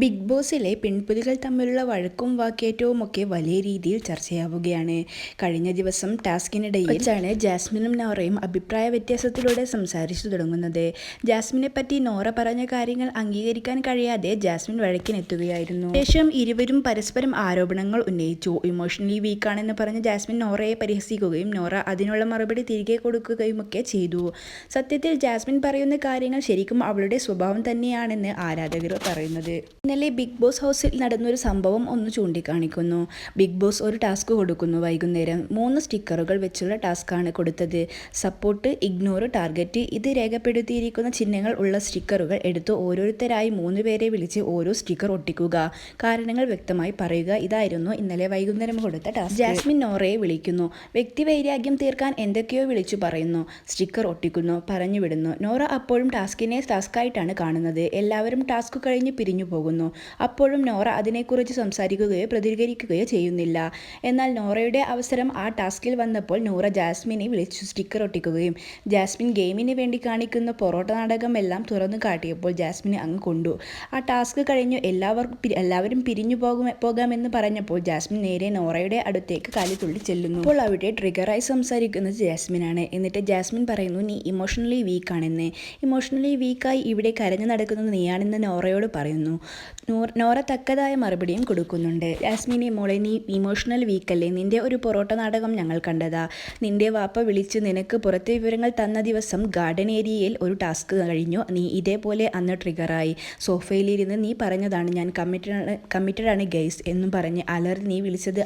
Big ബോസിലെ പെൺപുലികൾ തമ്മിലുള്ള വഴക്കും വാക്കേറ്റവും ഒക്കെ വലിയ രീതിയിൽ ചർച്ചയാവുകയാണ്. കഴിഞ്ഞ ദിവസം ടാസ്കിനിടയിൽ വെച്ചാണ് ജാസ്മിനും നോറയും അഭിപ്രായ വ്യത്യാസത്തിലൂടെ സംസാരിച്ചു തുടങ്ങുന്നത്. ജാസ്മിനെ പറ്റി നോറ പറഞ്ഞ കാര്യങ്ങൾ അംഗീകരിക്കാൻ കഴിയാതെ ജാസ്മിൻ വഴക്കിനെത്തുകയായിരുന്നു. ശേഷം ഇരുവരും പരസ്പരം ആരോപണങ്ങൾ ഉന്നയിച്ചു. ഇമോഷണലി വീക്കാണെന്ന് പറഞ്ഞ് ജാസ്മിൻ നോറയെ പരിഹസിക്കുകയും നോറ അതിനുള്ള മറുപടി തിരികെ കൊടുക്കുകയും ഒക്കെ ചെയ്തു. സത്യത്തിൽ ജാസ്മിൻ പറയുന്ന കാര്യങ്ങൾ ശരിക്കും അവളുടെ സ്വഭാവം തന്നെയാണെന്ന് ആരാധകർ പറയുന്നത്. ഇന്നലെ ബിഗ് ബോസ് ഹൗസിൽ നടന്നൊരു സംഭവം ഒന്ന് ചൂണ്ടിക്കാണിക്കുന്നു. ബിഗ് ബോസ് ഒരു ടാസ്ക് കൊടുക്കുന്നു. വൈകുന്നേരം മൂന്ന് സ്റ്റിക്കറുകൾ വെച്ചുള്ള ടാസ്ക്കാണ് കൊടുത്തത്. സപ്പോർട്ട് ഇഗ്നോർ ടാർഗറ്റ് ഇത് രേഖപ്പെടുത്തിയിരിക്കുന്ന ചിഹ്നങ്ങൾ ഉള്ള സ്റ്റിക്കറുകൾ എടുത്ത് ഓരോരുത്തരായി മൂന്ന് പേരെ വിളിച്ച് ഓരോ സ്റ്റിക്കർ ഒട്ടിക്കുക. കാരണങ്ങൾ വ്യക്തമായി പറയുക ഇതായിരുന്നു ഇന്നലെ വൈകുന്നേരം കൊടുത്ത ടാസ്ക്. ജാസ്മിൻ നോറയെ വിളിക്കുന്നു. വ്യക്തി വൈരാഗ്യം തീർക്കാൻ എന്തൊക്കെയോ വിളിച്ചു പറയുന്നു. സ്റ്റിക്കർ ഒട്ടിക്കുന്നു പറഞ്ഞു വിടുന്നു നോറ അപ്പോഴും ടാസ്കിനെ ടാസ്ക്കായിട്ടാണ് കാണുന്നത്. എല്ലാവരും ടാസ്ക് കഴിഞ്ഞ് പിരിഞ്ഞു പോകുന്നു. അപ്പോഴും നോറ അതിനെക്കുറിച്ച് സംസാരിക്കുകയോ പ്രതികരിക്കുകയോ ചെയ്യുന്നില്ല. എന്നാൽ നോറയുടെ അവസരം ആ ടാസ്കിൽ വന്നപ്പോൾ നോറ ജാസ്മിനെ വിളിച്ചു സ്റ്റിക്കർ ഒട്ടിക്കുകയും ജാസ്മിൻ ഗെയിമിന് വേണ്ടി കാണിക്കുന്ന പൊറോട്ട നാടകം എല്ലാം തുറന്നു കാട്ടിയപ്പോൾ ജാസ്മിനെ അങ്ങ് കൊണ്ടു. ആ ടാസ്ക് കഴിഞ്ഞു എല്ലാവർക്കും എല്ലാവരും പിരിഞ്ഞു പോകും പോകാമെന്ന് പറഞ്ഞപ്പോൾ ജാസ്മിൻ നേരെ നോറയുടെ അടുത്തേക്ക് കാലി തുള്ളി ചെല്ലുന്നു. അപ്പോൾ അവിടെ ട്രിഗറായി സംസാരിക്കുന്നത് ജാസ്മിനാണ്. എന്നിട്ട് ജാസ്മിൻ പറയുന്നു നീ ഇമോഷണലി വീക്കാണെന്ന് ഇമോഷണലി വീക്കായി ഇവിടെ കരഞ്ഞു നടക്കുന്നത് നീയാണെന്ന് നോറയോട് പറയുന്നു. നോറ തക്കതായ മറുപടിയും കൊടുക്കുന്നുണ്ട്. യാസ്മിനി മോളെ നീ ഇമോഷണൽ വീക്കല്ലേ നിന്റെ ഒരു പൊറോട്ട നാടകം ഞങ്ങൾ കണ്ടതാ. നിന്റെ വാപ്പ വിളിച്ച് നിനക്ക് പുറത്തെ വിവരങ്ങൾ തന്ന ദിവസം ഗാർഡൻ ഏരിയയിൽ ഒരു ടാസ്ക് കഴിഞ്ഞു. നീ ഇതേപോലെ അന്ന് ട്രിഗറായി സോഫയിലിരുന്ന് നീ പറഞ്ഞതാണ് ഞാൻ കമ്മിറ്റഡ് കമ്മിറ്റഡ് ആണ് ഗൈസ് എന്നും പറഞ്ഞ് അലറി നീ വിളിച്ചത്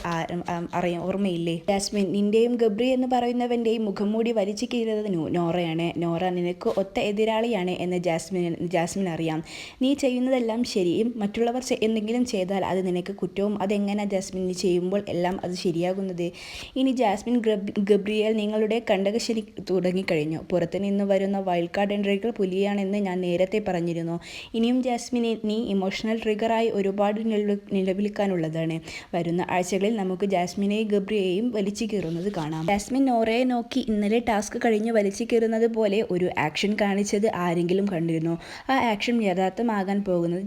അറിയാം ഓർമ്മയില്ലേ? ജാസ്മിൻ നിന്റെയും ഗബ്രി എന്ന് പറയുന്നവന്റെയും മുഖം മൂടി വലിച്ചു കീറുന്നത് നോറയാണ്. നോറ നിനക്ക് ഒത്ത എതിരാളിയാണ് എന്ന് ജാസ്മിൻ ജാസ്മിൻ അറിയാം നീ ചെയ്യുന്നതെല്ലാം ശരിയും മറ്റുള്ളവർ എന്തെങ്കിലും ചെയ്താൽ അത് നിനക്ക് കുറ്റവും അതെങ്ങനെ ജാസ്മിൻ ചെയ്യുമ്പോൾ എല്ലാം അത് ശരിയാകുന്നത്? ഇനി ജാസ്മിൻ ഗബ്രിയൽ നിങ്ങളുടെ കണ്ടകശരി തുടങ്ങിക്കഴിഞ്ഞു. പുറത്ത് നിന്ന് വരുന്ന വൈൽഡ് കാർഡ് എൻട്രികൾ പുലിയാണെന്ന് ഞാൻ നേരത്തെ പറഞ്ഞിരുന്നു. ഇനിയും ജാസ്മിനെ നീ ഇമോഷണൽ ട്രിഗറായി ഒരുപാട് നില- നിലവിളിക്കാനുള്ളതാണ്. വരുന്ന ആഴ്ചകളിൽ നമുക്ക് ജാസ്മിനെയും ഗബ്രിയെയും വലിച്ചു കീറുന്നത് കാണാം. ജാസ്മിൻ നോറയെ നോക്കി ഇന്നലെ ടാസ്ക് കഴിഞ്ഞ് വലിച്ചു കീറുന്നത് പോലെ ഒരു ആക്ഷൻ കാണിച്ചത് ആരെങ്കിലും കണ്ടിരുന്നു. ആ ആക്ഷൻ യഥാർത്ഥമാകാൻ പോകുന്നത്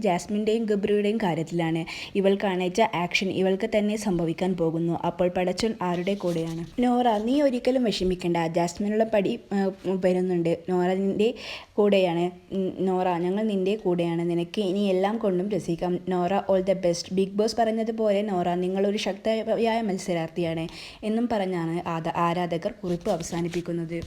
ജാസ്മിന്റെയും ഗബ്രിയുടെയും കാര്യത്തിലാണ് ഇവൾ കാണിച്ച ആക്ഷൻ ഇവൾക്ക് തന്നെ സംഭവിക്കാൻ പോകുന്നു. അപ്പോൾ പടച്ചൻ ആരുടെ കൂടെയാണ്? നോറ നീ ഒരിക്കലും വിഷമിക്കേണ്ട. ജാസ്മിനുള്ള പടി വരുന്നുണ്ട്. നോറ കൂടെയാണ്. നോറ ഞങ്ങൾ നിന്റെ കൂടെയാണ്. നിനക്ക് ഇനി എല്ലാം കൊണ്ടും രസിക്കാം. Nora all the best Bigg Boss പറഞ്ഞതുപോലെ നോറ നിങ്ങളൊരു ശക്തയായ മത്സരാർത്ഥിയാണ് എന്നും പറഞ്ഞാണ് ആരാധകർ കുറിപ്പ് അവസാനിപ്പിക്കുന്നത്.